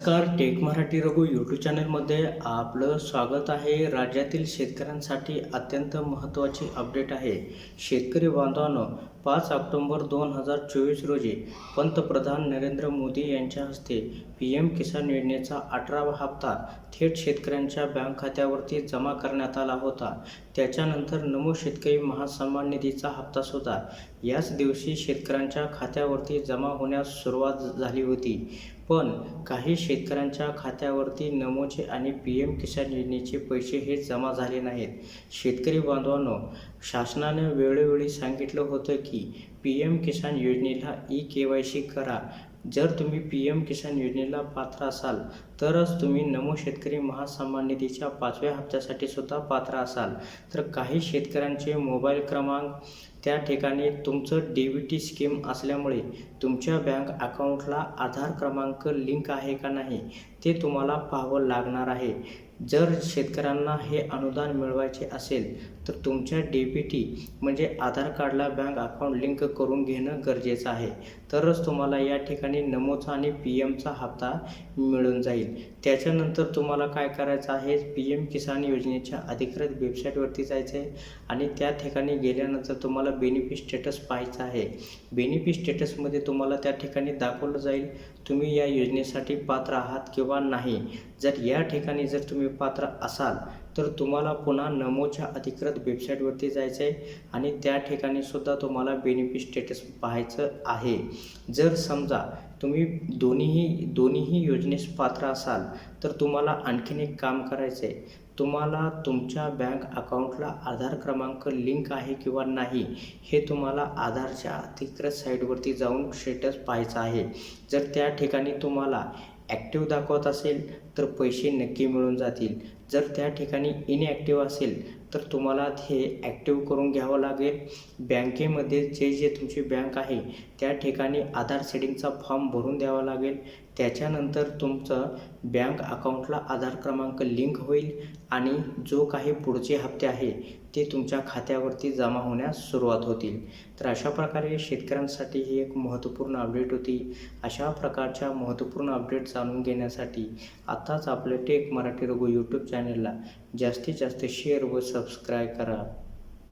नमस्कार take Marathi Raghu YouTube चॅनलमध्ये आपलं स्वागत आहे. राज्यातील शेतकऱ्यांसाठी अत्यंत महत्त्वाची अपडेट आहे. शेतकरी बांधवांनो पाच ऑक्टोंबर दोन हजार चोवीस रोजी पंतप्रधान नरेंद्र मोदी यांच्या हस्ते पी एम किसान योजनेचा अठरावा हप्ता थेट शेतकऱ्यांच्या बँक खात्यावरती जमा करण्यात आला होता. त्याच्यानंतर नमो शेतकरी महासन्मान निधीचा हप्तासुद्धा याच दिवशी शेतकऱ्यांच्या खात्यावरती जमा होण्यास सुरुवात झाली होती. पण काही शेतकऱ्यांच्या खात्यावरती नमोचे आणि पी एम किसान योजनेचे पैसे हे जमा झाले नाहीत. शेतकरी बांधवांनो शासनाने वेळोवेळी सांगितलं होतं की पी एम किसान योजनेला ई के वाय सी करा. जर तुम्ही पी एम किसान योजनेला पात्र असाल तरच तुम्ही नमो शेतकरी महासन्मान निधीच्या पाचव्या हप्त्यासाठी सुद्धा पात्र असाल. तर काही शेतकऱ्यांचे मोबाईल क्रमांक त्या ठिकाणी तुमचं डी बी टी स्कीम असल्यामुळे तुमच्या बँक अकाउंटला आधार क्रमांक लिंक आहे का नाही ते तुम्हाला पाहावं लागणार आहे. जर शेतकऱ्यांना हे अनुदान मिळवायचे असेल तर तुमच्या डी बी टी म्हणजे आधार कार्डला बँक अकाउंट लिंक करून घेणं गरजेचं आहे. तरच तुम्हाला या ठिकाणी नमोचा आणि पी एमचा हप्ता मिळून जाईल. त्याच्यानंतर तुम्हाला काय करायचं आहे? पी एम किसान योजनेच्या अधिकृत वेबसाईटवरती जायचं आहे आणि त्या ठिकाणी गेल्यानंतर तुम्हाला बेनिफिट स्टेटस पाहायचं आहे. बेनिफिट स्टेटसमध्ये तुम्हाला त्या ठिकाणी दाखवलं जाईल. तुम्ही या योजनेसाठी पात्र आहात किंवा नाही. जर या ठिकाणी जर तुम्ही पात्र असाल तर तुम्हाला पुन्हा नमोच्या अधिकृत वेबसाईटवरती जायचं आहे आणि त्या ठिकाणी सुद्धा तुम्हाला बेनिफिट स्टेटस पाहायचं आहे. जर समजा तुम्ही दोन्हीही दोन्हीही योजनेस पात्र असाल तर तुम्हाला आणखीन एक काम करायचं आहे तुम्हाला तुमच्या बँक अकाउंटला आधार क्रमांक लिंक आहे किंवा नाही हे तुम्हाला आधारच्या अधिकृत साईटवरती जाऊन स्टेटस पाहायचं आहे. जर त्या ठिकाणी तुम्हाला ॲक्टिव्ह दाखवत असेल तर पैसे नक्की मिळून जातील. जर त्या ठिकाणी इनॲक्टिव्ह असेल तर तुम्हाला हे ॲक्टिव्ह करून घ्यावं लागेल. बँकेमध्ये जे जे तुमची बँक आहे त्या ठिकाणी आधार सेटिंगचा फॉर्म भरून द्यावा लागेल. त्याच्यानंतर तुमचं बँक अकाउंटला आधार क्रमांक लिंक होईल आणि जो काही पुढचे हप्ते आहे ते तुमच्या खात्यावरती जमा होण्यास सुरुवात होतील. तर अशा प्रकारे शेतकऱ्यांसाठी ही एक महत्त्वपूर्ण अपडेट होती. अशा प्रकारच्या महत्त्वपूर्ण अपडेट जाणून घेण्यासाठी आत्ताच आपलं टेक मराठी रघु यूट्यूब चॅनलला जास्तीत जास्त शेअर व सबस्क्राईब करा.